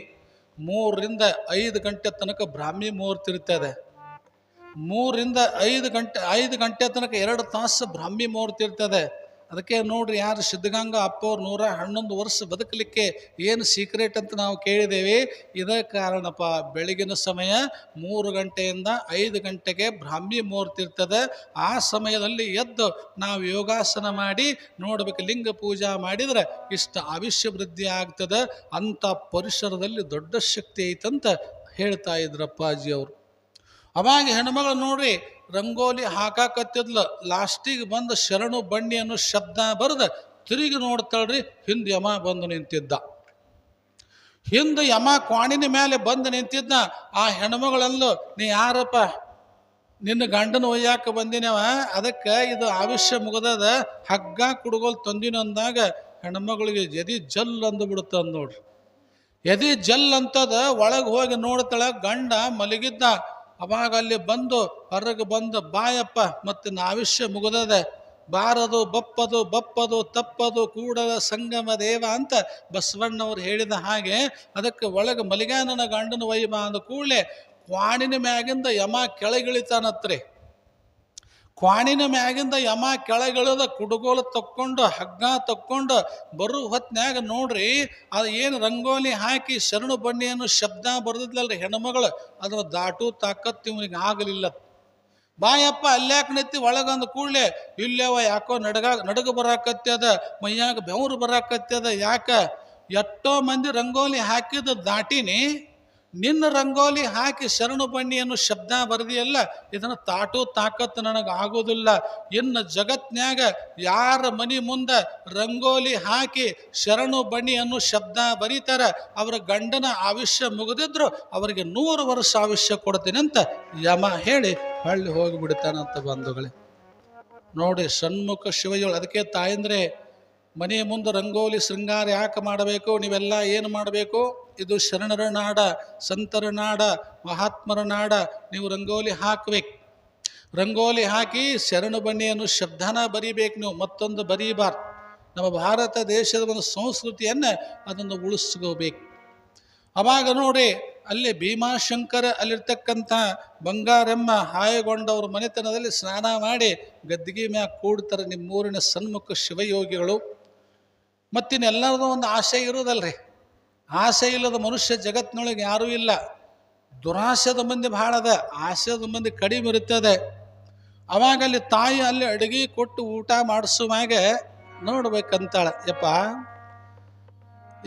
ಮೂರರಿಂದ ಐದು ಗಂಟೆ ತನಕ ಬ್ರಾಹ್ಮಿ ಮುಹೂರ್ತ ಇರ್ತದೆ. ಮೂರರಿಂದ ಐದು ಗಂಟೆ ಐದು ಗಂಟೆ ತನಕ ಎರಡು ತಾಸು ಬ್ರಾಹ್ಮಿ ಮುಹೂರ್ತ ಇರ್ತದೆ. ಅದಕ್ಕೆ ನೋಡ್ರಿ ಯಾರು ಸಿದ್ಧಗಂಗಾ ಅಪ್ಪವ್ರು ನೂರ ಹನ್ನೊಂದು ವರ್ಷ ಬದುಕಲಿಕ್ಕೆ ಏನು ಸೀಕ್ರೆಟ್ ಅಂತ ನಾವು ಕೇಳಿದ್ದೇವೆ. ಇದೇ ಕಾರಣಪ್ಪ, ಬೆಳಗಿನ ಸಮಯ ಮೂರು ಗಂಟೆಯಿಂದ ಐದು ಗಂಟೆಗೆ ಬ್ರಾಹ್ಮಿ ಮುಹೂರ್ತ ಇರ್ತದೆ. ಆ ಸಮಯದಲ್ಲಿ ಎದ್ದು ನಾವು ಯೋಗಾಸನ ಮಾಡಿ, ನೋಡಬೇಕು ಲಿಂಗ ಪೂಜಾ ಮಾಡಿದರೆ ಇಷ್ಟು ಆವಿಷ್ಯ ವೃದ್ಧಿ ಆಗ್ತದೆ. ಅಂಥ ಪರಿಸರದಲ್ಲಿ ದೊಡ್ಡ ಶಕ್ತಿ ಐತಂತ ಹೇಳ್ತಾ ಇದ್ರಪ್ಪಾಜಿ ಅವರು ಅವಾಗ ಹೆಣ್ಮಗಳು ನೋಡ್ರಿ, ರಂಗೋಲಿ ಹಾಕಾಕತ್ತಿದ್ಲ. ಲಾಸ್ಟಿಗೆ ಬಂದು ಶರಣು ಬಣ್ಣಿ ಅನ್ನೋ ಶಬ್ದ ಬರೆದು ತಿರುಗಿ ನೋಡ್ತಾಳ್ರಿ ಹಿಂದೆ ಯಮ ಬಂದು ನಿಂತಿದ್ದ. ಹಿಂದೆ ಯಮ ಕ್ವಾಣಿನ ಮೇಲೆ ಬಂದು ನಿಂತಿದ್ದ ಆ ಹೆಣ್ಮಗಳಲ್ಲೂ, ನೀ ಯಾರಪ್ಪ? ನಿನ್ನ ಗಂಡನ ಒಯ್ಯಾಕ ಬಂದಿನವ ಅದಕ್ಕೆ ಇದು ಆವಿಷ್ಯ ಮುಗದದ. ಹಗ್ಗ ಕುಡುಗೋಲ್ ತಂದಿನ ಅಂದಾಗ ಹೆಣ್ಮಗಳಿಗೆ ಎದಿ ಜಲ್ ಅಂದು ಬಿಡುತ್ತ ನೋಡ್ರಿ. ಎದಿ ಜಲ್ ಅಂತದ ಒಳಗೆ ಹೋಗಿ ನೋಡ್ತಾಳ ಗಂಡ ಮಲಗಿದ್ದ. ಅವಾಗ ಅಲ್ಲಿ ಬಂದು ಹೊರಗೆ ಬಂದು ಬಾಯಪ್ಪ, ಮತ್ತೆ ನಾವಿಷ್ಯ ಮುಗಿದದೆ, ಬಾರದು, ಬಪ್ಪದು ಬಪ್ಪದು, ತಪ್ಪದು ಕೂಡದ ಸಂಗಮ ದೇವ ಅಂತ ಬಸವಣ್ಣವ್ರು ಹೇಳಿದ ಹಾಗೆ ಅದಕ್ಕೆ ಒಳಗೆ ಮಲಿಗಾನನ ಗಂಡನ ವೈಮ ಅಂದ ಕೂಡಲೇ ಕ್ವಾಣಿನ ಮ್ಯಾಗಿಂದ ಯಮ ಕೆಳಗಿಳಿತಾನತ್ರಿ. ಕ್ವಾಣಿನ ಮ್ಯಾಗಿಂದ ಯಮ ಕೆಳಗಿಳದ ಕುಡುಗೋಲು ತಕ್ಕೊಂಡು, ಹಗ್ಗ ತಕ್ಕೊಂಡು ಬರು ಹೊತ್ನ್ಯಾಗ ನೋಡ್ರಿ, ಅದು ಏನು ರಂಗೋಲಿ ಹಾಕಿ ಶರಣು ಬಣ್ಣಿಯನ್ನು ಶಬ್ದ ಬರ್ದಿದ್ಲಲ್ರಿ ಹೆಣ್ಮಗಳು. ಅದನ್ನು ದಾಟು ತಾಕತ್ತು ಇವನಿಗೆ ಆಗಲಿಲ್ಲ. ಬಾಯಪ್ಪ ಅಲ್ಯಾಕ ನಿತ್ತಿ ಒಳಗಂದ ಕೂಡಲೇ, ಇಲ್ಲೇವ ಯಾಕೋ ನಡಗ ನಡಗ ಬರಾಕತ್ಯದ ಮೈಯಾಗ ಬೆವರು ಬರಾಕತ್ಯದ ಯಾಕ ಎಷ್ಟೋ ಮಂದಿ ರಂಗೋಲಿ ಹಾಕಿದ ದಾಟಿನಿ ನಿನ್ನ ರಂಗೋಲಿ ಹಾಕಿ ಶರಣು ಬನ್ನಿಯನ್ನು ಶಬ್ದ ಬರೆದಿಯಲ್ಲ, ಇದನ್ನು ತಾಟು ತಾಕತ್ತು ನನಗೆ ಆಗೋದಿಲ್ಲ. ಇನ್ನು ಜಗತ್ನ್ಯಾಗ ಯಾರ ಮನಿ ಮುಂದೆ ರಂಗೋಲಿ ಹಾಕಿ ಶರಣು ಬನ್ನಿಯನ್ನು ಶಬ್ದ ಬರೀತಾರ, ಅವರ ಗಂಡನ ಆವಿಷ್ಯ ಮುಗಿದಿದ್ರು ಅವರಿಗೆ ನೂರು ವರ್ಷ ಆವಿಷ್ಯ ಕೊಡ್ತೀನಿ ಅಂತ ಯಮ ಹೇಳಿ ಹಳ್ಳಿ ಹೋಗಿಬಿಡ್ತಾನಂತ ಬಂಧುಗಳೇ. ನೋಡಿ ಸಣ್ಮುಖ ಶಿವಯೋಳು ಅದಕ್ಕೆ ತಾಯಂದ್ರೆ ಮನೆಯ ಮುಂದೆ ರಂಗೋಲಿ ಶೃಂಗಾರ ಯಾಕೆ ಮಾಡಬೇಕು? ನೀವೆಲ್ಲ ಏನು ಮಾಡಬೇಕು? ಇದು ಶರಣರ ನಾಡ, ಸಂತರ ನಾಡ, ಮಹಾತ್ಮರ ನಾಡ, ನೀವು ರಂಗೋಲಿ ಹಾಕಬೇಕು. ರಂಗೋಲಿ ಹಾಕಿ ಶರಣು ಬನ್ನಿಯನ್ನು ಶಬ್ದನ ಬರಿಬೇಕು ನೀವು, ಮತ್ತೊಂದು ಬರೀಬಾರ್ದು. ನಮ್ಮ ಭಾರತ ದೇಶದ ಒಂದು ಸಂಸ್ಕೃತಿಯನ್ನು ಅದನ್ನು ಉಳಿಸ್ಕೋಬೇಕು. ಅವಾಗ ನೋಡಿ, ಅಲ್ಲಿ ಭೀಮಾಶಂಕರ ಅಲ್ಲಿರ್ತಕ್ಕಂಥ ಬಂಗಾರಮ್ಮ ಹಾಯಗೊಂಡವ್ರ ಮನೆತನದಲ್ಲಿ ಸ್ನಾನ ಮಾಡಿ ಗದ್ದಿಗೆ ಮ್ಯಾಗ ಕೂಡ್ತಾರೆ ನಿಮ್ಮೂರಿನ ಸನ್ಮುಖ ಶಿವಯೋಗಿಗಳು. ಮತ್ತಿನ್ನೆಲ್ಲರದು ಒಂದು ಆಸೆ ಇರೋದಲ್ರಿ. ಆಸೆ ಇಲ್ಲದ ಮನುಷ್ಯ ಜಗತ್ತಿನೊಳಗೆ ಯಾರೂ ಇಲ್ಲ. ದುರಾಸೆದ ಮಂದಿ ಭಾಳ ಅದ ಆಸೆದ ಮಂದಿ ಕಡಿಮೆ ಇರುತ್ತದೆ. ಅವಾಗ ಅಲ್ಲಿ ತಾಯಿ ಅಲ್ಲಿ ಅಡುಗೆ ಕೊಟ್ಟು ಊಟ ಮಾಡಿಸುವಾಗೆ ನೋಡ್ಬೇಕಂತಾಳೆ, ಯಪ್ಪ.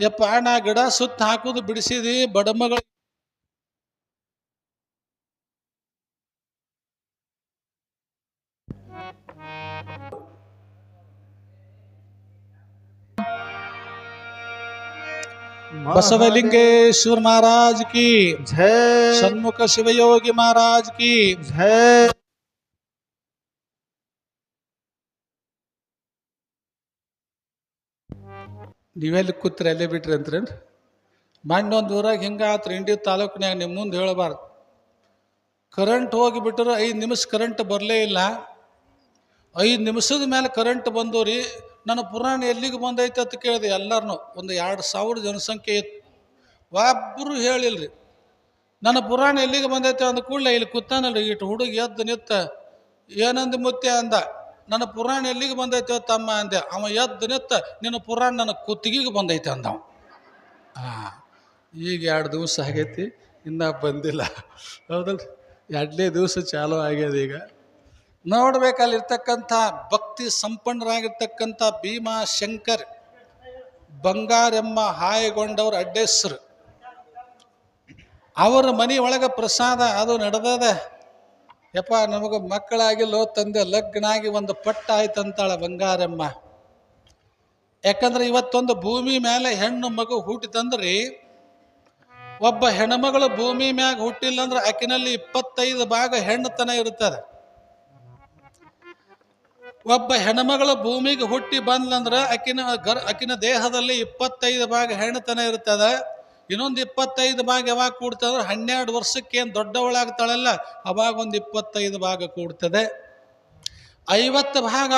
ಯಪ್ಪ, ನಾ ಗಿಡ ಸುತ್ತ ಹಾಕೋದು ಬಿಡಿಸಿದಿ ಬಡಮಗಳ ಬಸವಲಿಂಗೇಶ್ವರ ಮಹಾರಾಜ್ ಕಿ जय ಸನ್ಮುಖ ಶಿವಯೋಗಿ ಮಹಾರಾಜ್ ಕಿ जय ನೀವೆಲ್ಲಿ ಕೂತ್ರಿ ಅಲ್ಲೇ ಬಿಟ್ರಿ ಅಂತ್ರೇನು ಒಂದು ಊರಾಗ ಹಿಂಗೆ ಆತ್ರಿ ಇಂಡಿ ತಾಲೂಕಿನಾಗ ನಿಮ್ಮ ಮುಂದೆ ಹೇಳಬಾರ್ದು ಕರೆಂಟ್ ಹೋಗಿಬಿಟ್ರೆ ಐದು ನಿಮಿಷ ಕರೆಂಟ್ ಬರಲೇ ಇಲ್ಲ ಐದು ನಿಮಿಷದ ಮೇಲೆ ಕರೆಂಟ್ ಬಂದು ರೀ ನನ್ನ ಪುರಾಣ ಎಲ್ಲಿಗೆ ಬಂದೈತೆ ಅಂತ ಕೇಳಿದೆ ಎಲ್ಲರನ್ನೂ. ಒಂದು ಎರಡು ಸಾವಿರ ಜನಸಂಖ್ಯೆ ಇತ್ತು. ಒಬ್ಬರು ಹೇಳಿಲ್ರಿ, ನನ್ನ ಪುರಾಣ ಎಲ್ಲಿಗೆ ಬಂದೈತೆ? ಅಂದ ಕೂಡಲೇ ಇಲ್ಲಿ ಕೂತಾನಲ್ರಿ. ಇಟ್ಟು ಹುಡುಗ ಎದ್ದು ನಿತ್ತ ಏನಂದ ಮುತ್ತೆ ಅಂದ, ನನ್ನ ಪುರಾಣ ಎಲ್ಲಿಗೆ ಬಂದೈತೆ ತಮ್ಮ? ಅಂದೆ, ಅವ ಎದ್ದು ನಿತ್ತ ನಿನ್ನ ಪುರಾಣ ನನ್ನ ಕುತ್ತಿಗೆಗೆ ಬಂದೈತೆ ಅಂದವ ಈಗ ಎರಡು ದಿವಸ ಆಗೈತಿ, ಇನ್ನೂ ಬಂದಿಲ್ಲ. ಹೌದಲ್ರಿ, ಎರಡನೇ ದಿವಸ ಚಾಲು ಆಗ್ಯದ ಈಗ. ನೋಡ್ಬೇಕಲ್ಲಿರ್ತಕ್ಕಂಥ ಭಕ್ತಿ ಸಂಪನ್ನರಾಗಿರ್ತಕ್ಕಂಥ ಭೀಮಾ ಶಂಕರ್ ಬಂಗಾರೆಮ್ಮ ಹಾಯಗೊಂಡವ್ರ ಅಡ್ಡೆಸ್ರು. ಅವರ ಮನೆ ಒಳಗೆ ಪ್ರಸಾದ ಅದು ನಡೆದದ. ಯಪ್ಪ, ನಮಗೆ ಮಕ್ಕಳಾಗಿಲ್ಲೋ ತಂದೆ ಲಗ್ನ ಆಗಿ ಒಂದು ಪಟ್ಟ ಆಯ್ತಂತಾಳ ಬಂಗಾರಮ್ಮ ಯಾಕಂದ್ರೆ ಇವತ್ತೊಂದು ಭೂಮಿ ಮೇಲೆ ಹೆಣ್ಣು ಮಗು ಹುಟ್ಟಿತಂದ್ರಿ, ಒಬ್ಬ ಹೆಣ್ಮಗಳು ಭೂಮಿ ಮ್ಯಾಗ ಹುಟ್ಟಿಲ್ಲ ಅಂದ್ರೆ ಆಕಿನಲ್ಲಿ ಇಪ್ಪತ್ತೈದು ಭಾಗ ಹೆಣ್ಣುತನ ಇರ್ತದೆ ಒಬ್ಬ ಹೆಣ್ಮಗಳು ಭೂಮಿಗೆ ಹುಟ್ಟಿ ಬಂದ್ಲಂದ್ರೆ ಆಕಿನ ಗರ್, ಆಕಿನ ದೇಹದಲ್ಲಿ ಇಪ್ಪತ್ತೈದು ಭಾಗ ಹೆಣ್ಣುತನ ಇರ್ತದೆ ಇನ್ನೊಂದು ಇಪ್ಪತ್ತೈದು ಭಾಗ ಯಾವಾಗ ಕೂಡ್ತದ್ರೆ ಹನ್ನೆರಡು ವರ್ಷಕ್ಕೆ ಏನು ದೊಡ್ಡವಳಾಗ್ತಾಳಲ್ಲ, ಅವಾಗ ಒಂದು ಇಪ್ಪತ್ತೈದು ಭಾಗ ಕೂಡ್ತದೆ. ಐವತ್ತು ಭಾಗ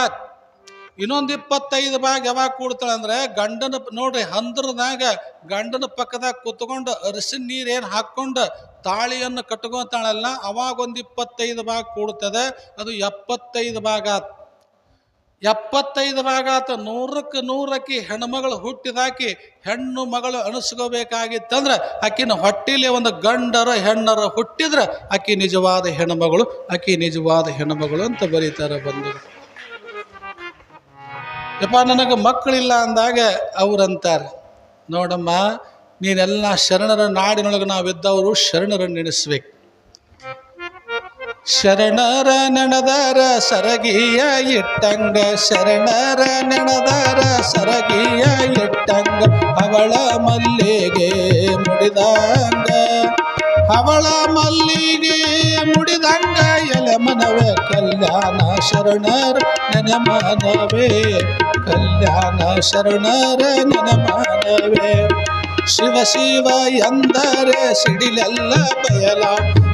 ಇನ್ನೊಂದು ಇಪ್ಪತ್ತೈದು ಭಾಗ ಯಾವಾಗ ಕೂಡ್ತಾಳೆ ಅಂದ್ರೆ ಗಂಡನ ನೋಡ್ರಿ ಹಂದ್ರದಾಗ ಗಂಡನ ಪಕ್ಕದಾಗ ಕೂತ್ಕೊಂಡು ಅರಿಸಿನ ನೀರು ಏನು ಹಾಕ್ಕೊಂಡು ತಾಳಿಯನ್ನು ಕಟ್ಕೊತಾಳಲ್ಲ, ಅವಾಗ ಒಂದು ಇಪ್ಪತ್ತೈದು ಭಾಗ ಕೂಡ್ತದೆ. ಅದು ಎಪ್ಪತ್ತೈದು ಭಾಗ ಆತ್. ಎಪ್ಪತ್ತೈದು ಭಾಗ ಆತ. ನೂರಕ್ಕೆ ನೂರಕ್ಕೆ ಹೆಣ್ಮಗಳು ಹುಟ್ಟಿದಾಕಿ ಹೆಣ್ಣು ಮಗಳು ಅನಿಸ್ಕೋಬೇಕಾಗಿತ್ತಂದ್ರೆ ಆಕಿನ ಹೊಟ್ಟಿಲಿ ಒಂದು ಗಂಡರ ಹೆಣ್ಣರ ಹುಟ್ಟಿದ್ರೆ ಆಕಿ ನಿಜವಾದ ಹೆಣ್ಮಗಳು, ಆಕಿ ನಿಜವಾದ ಹೆಣ್ಮಗಳು ಅಂತ ಬರೀತಾರೆ ಬಂದು ಯಪ್ಪ, ನನಗೆ ಮಕ್ಕಳಿಲ್ಲ ಅಂದಾಗ ಅವ್ರಂತಾರೆ, ನೋಡಮ್ಮ, ನೀನೆಲ್ಲ ಶರಣರ ನಾಡಿನೊಳಗೆ ನಾವಿದ್ದವರು ಶರಣರನ್ನು ನೆನೆಸ್ಬೇಕು ಶರಣರ ನೆಣದಾರ ಸರಗಿಯ ಇಟ್ಟಂಗ ಶರಣರ ನೆಣದಾರ ಸರಗಿಯ ಇಟ್ಟಂಗ ಅವಳ ಮಲ್ಲಿಗೆ ಮುಡಿದಂಗ. ಅವಳ ಮಲ್ಲಿಗೆ ಮುಡಿದಂಗ ಎಲೆ ಮನವೇ ಕಲ್ಯಾಣ ಶರಣರ ನನ ಮನವೇ ಕಲ್ಯಾಣ ಶರಣರ ನೆನ ಮನವೇ ಶಿವ ಶಿವ ಎಂದರೆ ಸಿಡಿಲೆಲ್ಲ ಬಯಲ.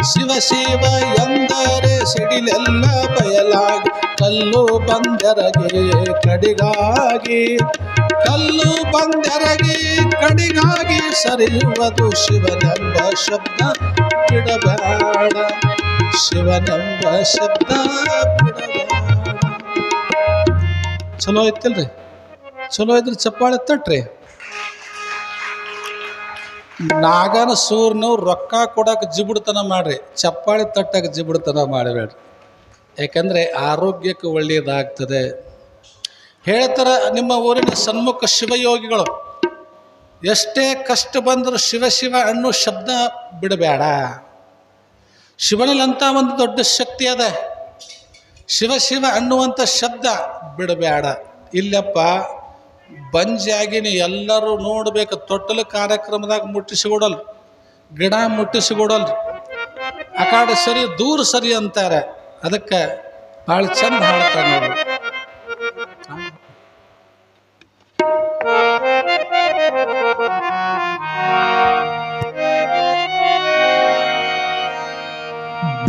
ಶಿವ ಶಿವ ಎಂದರೆ ಸಿಡಿಲೆಲ್ಲ ಬಯಲಾಗಿ ಕಲ್ಲು ಬಂದರಗೆ ಕಡಿಗಾಗಿ, ಕಲ್ಲು ಬಂದೆರಗಿ ಕಡಿಗಾಗಿ ಸರಿಯುವುದು ಶಿವನೆಂಬ ಶಬ್ದ ಬಿಡಬೇಡ. ಶಿವನೆಂಬ ಶಬ್ದ ಬಿಡಬೇಡ. ಚಲೋ ಐತಿಲ್ರಿ? ಚಲೋ ಇದ್ರೆ ಚಪ್ಪಾಳೆ ತಟ್ರಿ. ನಾಗನ ಸೂರ್ನು ರೊಕ್ಕ ಕೊಡಕ್ಕೆ ಜಿಬುಡ್ತನ ಮಾಡ್ರಿ. ಚಪ್ಪಾಳೆ ತಟ್ಟಕ್ಕೆ ಜಿಬುಡ್ತನ ಮಾಡಬೇಡ್ರಿ. ಯಾಕಂದರೆ ಆರೋಗ್ಯಕ್ಕೆ ಒಳ್ಳೆಯದಾಗ್ತದೆ ಹೇಳ್ತಾರ ನಿಮ್ಮ ಊರಿನ ಸನ್ಮುಖ ಶಿವಯೋಗಿಗಳು, ಎಷ್ಟೇ ಕಷ್ಟ ಬಂದರೂ ಶಿವ ಶಿವ ಅನ್ನೋ ಶಬ್ದ ಬಿಡಬೇಡ. ಶಿವನಲ್ಲಂತ ಒಂದು ದೊಡ್ಡ ಶಕ್ತಿ ಅದ. ಶಿವ ಶಿವ ಅನ್ನುವಂಥ ಶಬ್ದ ಬಿಡಬೇಡ. ಇಲ್ಲಪ್ಪ ಬಂಜಾಗಿನಿ ಎಲ್ಲರೂ ನೋಡ್ಬೇಕು. ತೊಟ್ಟಲ ಕಾರ್ಯಕ್ರಮದಾಗ ಮುಟ್ಟಿಸಿಕೊಡಲ್ ಗಿಡ ಮುಟ್ಟಿಸಿಕೊಡಲ್ ಆ ಕಾಡೆ ಸರಿ, ದೂರ ಸರಿ ಅಂತಾರೆ. ಅದಕ್ಕೆ ಭಾಳ ಚಂದ ಹಾಡ್ತಾರೆ ನೋಡಿ.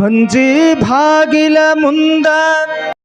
ಬಂಜಿ ಬಾಗಿಲ ಮುಂದ